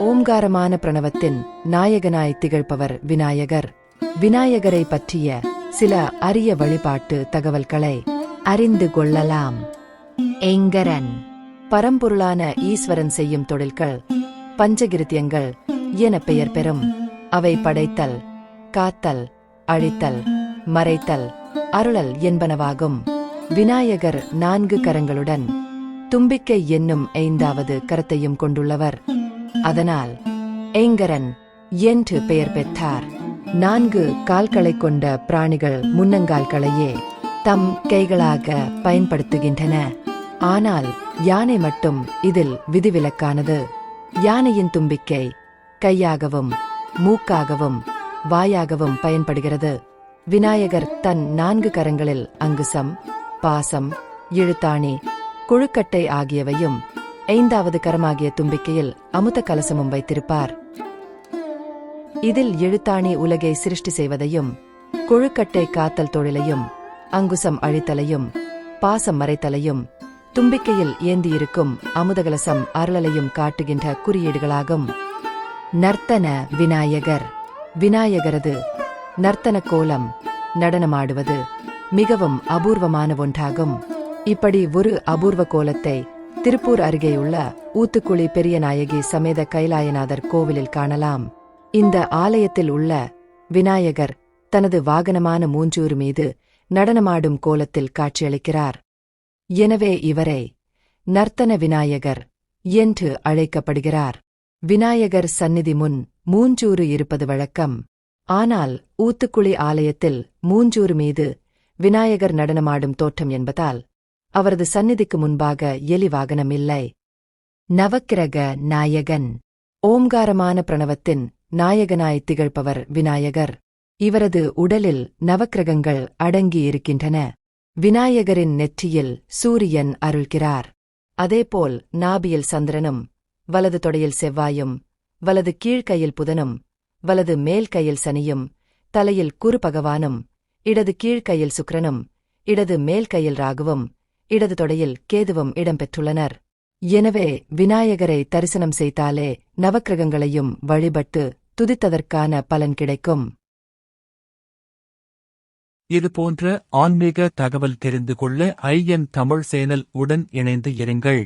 ஓம்காரமான பிரணவத்தின் நாயகனாய் திகழ்பவர் விநாயகர். விநாயகரை பற்றிய சில அரிய வழிபாட்டு தகவல்களை அறிந்து கொள்ளலாம். எங்கரன் பரம்பொருளான ஈஸ்வரன் செய்யும் தொழில்கள் பஞ்சகிருத்தியங்கள் என பெயர் பெறும். அவை படைத்தல் காத்தல் அழித்தல் மறைத்தல் அருளல் என்பனவாகும். விநாயகர் நான்கு கரங்களுடன் தும்பிக்கை என்னும் ஐந்தாவது கரத்தையும் கொண்டுள்ளவர். அதனால் ஏங்கரன் என்று பெயர் பெற்றார். நான்கு கால்களைக் கொண்ட பிராணிகள் முன்னங்கால்களையே தம் கைகளாக பயன்படுத்துகின்றன. ஆனால் யானை மட்டும் இதில் விதிவிலக்கானது. யானையின் தும்பிக்கை கையாகவும் மூக்காகவும் வாயாகவும் பயன்படுகிறது. விநாயகர் தன் நான்கு கரங்களில் அங்குசம் பாசம் இழுத்தாணி குழுக்கட்டை ஆகியவையும் ஐந்தாவது கரமாகிய தும்பிக்கையில் அமுத கலசமும் வைத்திருப்பார். இதில் எழுத்தாணி உலகை சிருஷ்டி செய்வதையும் கொழுக்கட்டை காத்தல் தொழிலையும் அங்குசம் அழித்தலையும் பாசம் மறைத்தலையும் தும்பிக்கையில் ஏந்தியிருக்கும் அமுதகலசம் அருளலையும் காட்டுகின்ற குறியீடுகளாகும். நர்த்தன விநாயகர். விநாயகரது நர்த்தன கோலம் நடனமாடுவது மிகவும் அபூர்வமான ஒன்றாகும். இப்படி ஒரு அபூர்வ கோலத்தை திருப்பூர் அருகேயுள்ள ஊத்துக்குழி பெரியநாயகி சமேத கைலாயநாதர் கோவிலில் காணலாம். இந்த ஆலயத்தில் உள்ள விநாயகர் தனது வாகனமான மூஞ்சூர் மீது நடனமாடும் கோலத்தில் காட்சியளிக்கிறார். எனவே இவரை நர்த்தன விநாயகர் என்று அழைக்கப்படுகிறார். விநாயகர் சந்நிதி முன் மூஞ்சூறு இருப்பது வழக்கம். ஆனால் ஊத்துக்குழி ஆலயத்தில் மூஞ்சூர் மீது விநாயகர் நடனமாடும் தோற்றம் என்பதால் அவரது சந்நிதிக்கு முன்பாக எலி வாகனமில்லை நவக்கிரக நாயகன். ஓம்காரமான பிரணவத்தின் நாயகனாய் திகழ்பவர் விநாயகர். இவரது உடலில் நவக்கிரகங்கள் அடங்கியிருக்கின்றன. விநாயகரின் நெற்றியில் சூரியன் அருள்கிறார். அதேபோல் நாபியில் சந்திரனும் வலது தொடையில் செவ்வாயும் வலது கீழ்கையில் புதனும் வலது மேல் கையில் சனியும் தலையில் குரு பகவானும் இடது கீழ்கையில் சுக்கிரனும் இடது மேல் கையில் ராகுவும் இடது தொடையில் கேதுவும் இடம்பெற்றுள்ளனர். எனவே விநாயகரை தரிசனம் செய்தாலே நவக்கிரகங்களையும் வழிபட்டு துதித்ததற்கான பலன் கிடைக்கும். இதுபோன்ற ஆன்மீக தகவல் தெரிந்து கொள்ள ஐஎன் தமிழ் சேனல் உடன் இணைந்து இருங்கள்.